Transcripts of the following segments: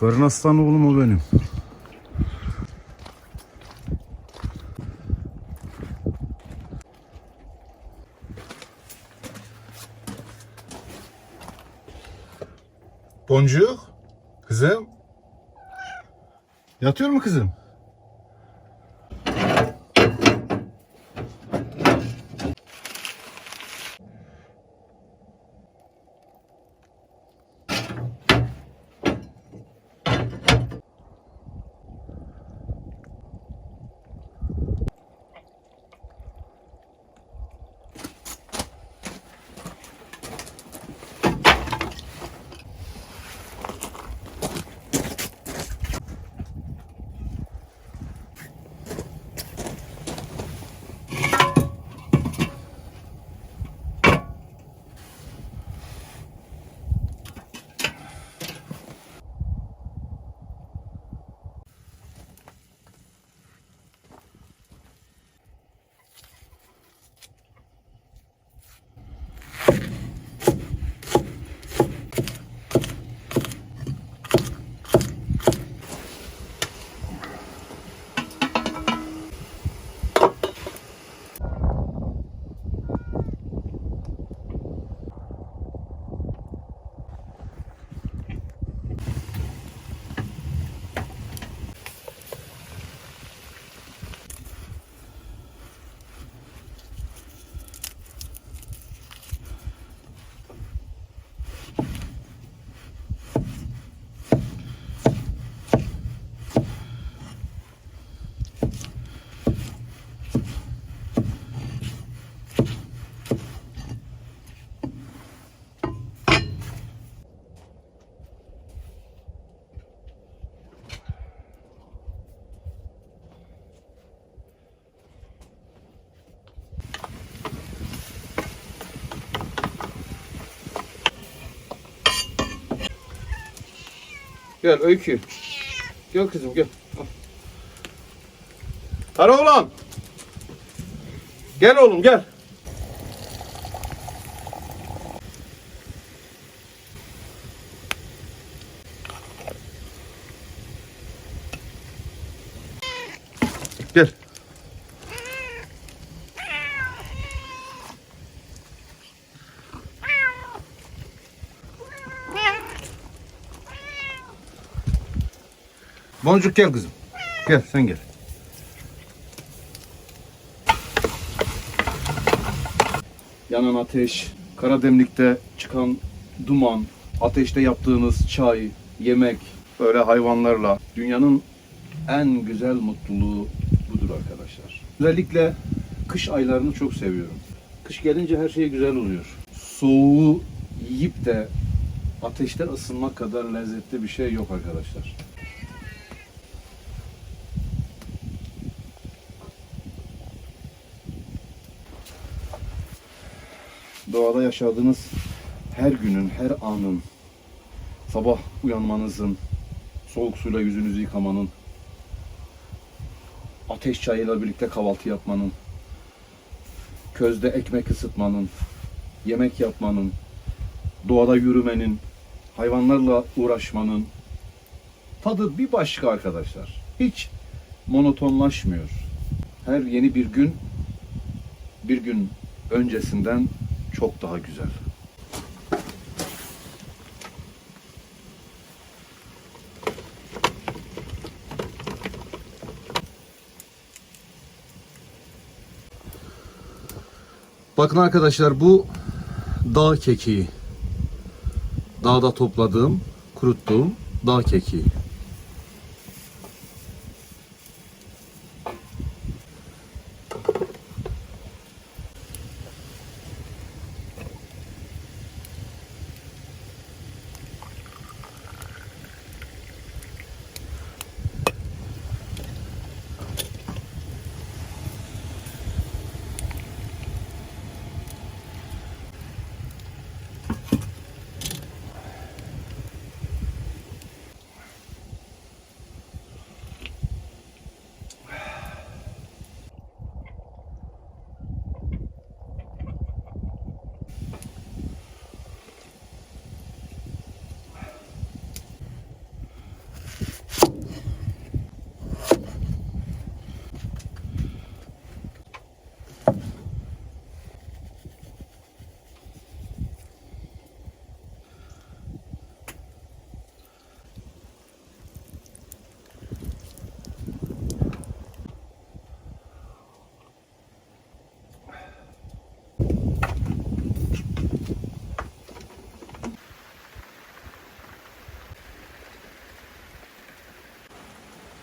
Fırın aslan oğlum o benim. Boncuk. Kızım. Yatıyor mu kızım? Gel Öykü. Gel kızım gel. Hadi oğlum. Gel oğlum. Gel. Boncuk gel kızım. Gel sen gel. Yanan ateş, kara demlikte çıkan duman, ateşte yaptığınız çay, yemek, böyle hayvanlarla dünyanın en güzel mutluluğu budur arkadaşlar. Özellikle kış aylarını çok seviyorum. Kış gelince her şey güzel oluyor. Soğuğu yiyip de ateşte ısınmak kadar lezzetli bir şey yok arkadaşlar. Doğada yaşadığınız her günün, her anın, sabah uyanmanızın, soğuk suyla yüzünüzü yıkamanın, ateş çayıyla birlikte kahvaltı yapmanın, közde ekmek ısıtmanın, yemek yapmanın, doğada yürümenin, hayvanlarla uğraşmanın tadı bir başka arkadaşlar. Hiç monotonlaşmıyor. Her yeni bir gün bir gün öncesinden çok daha güzel. Bakın arkadaşlar bu dağ kekiği. Dağda topladığım, kuruttuğum dağ kekiği.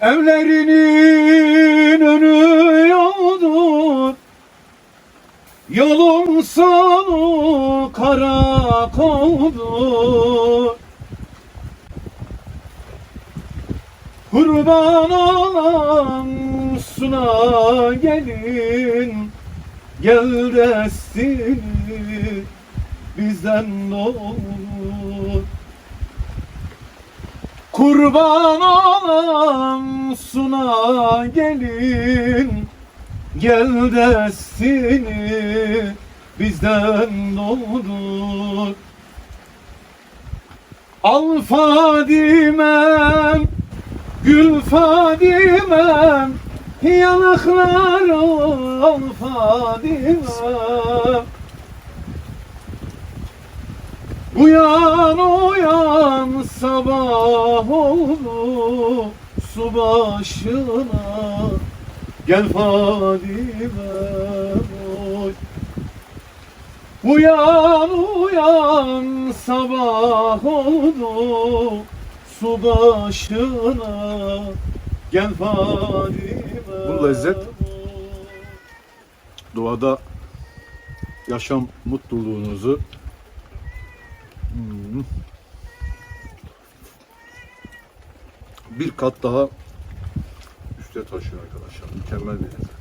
Evlerinin önü yoldur. Yolun sonu karakoldur. Kurban olan suna gelin Gel destini bizden olur Kurban olan suna gelin. Gel destini bizden olur Al Fadimem, gül Fadimem Yanakları al Fadimem Uyan uyan sabah oldu su başına Gel Fadime oy Uyan uyan sabah oldu su başına Gel Fadime Bu lezzet-. Doğada yaşam mutluluğunuzu. Bir kat daha üste taşıyor arkadaşlar. Mükemmel bir lezzet.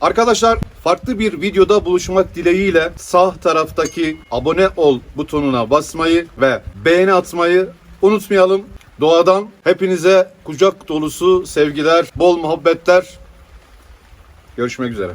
Arkadaşlar farklı bir videoda buluşmak dileğiyle sağ taraftaki abone ol butonuna basmayı ve beğeni atmayı unutmayalım. Doğadan hepinize kucak dolusu sevgiler, bol muhabbetler. Görüşmek üzere.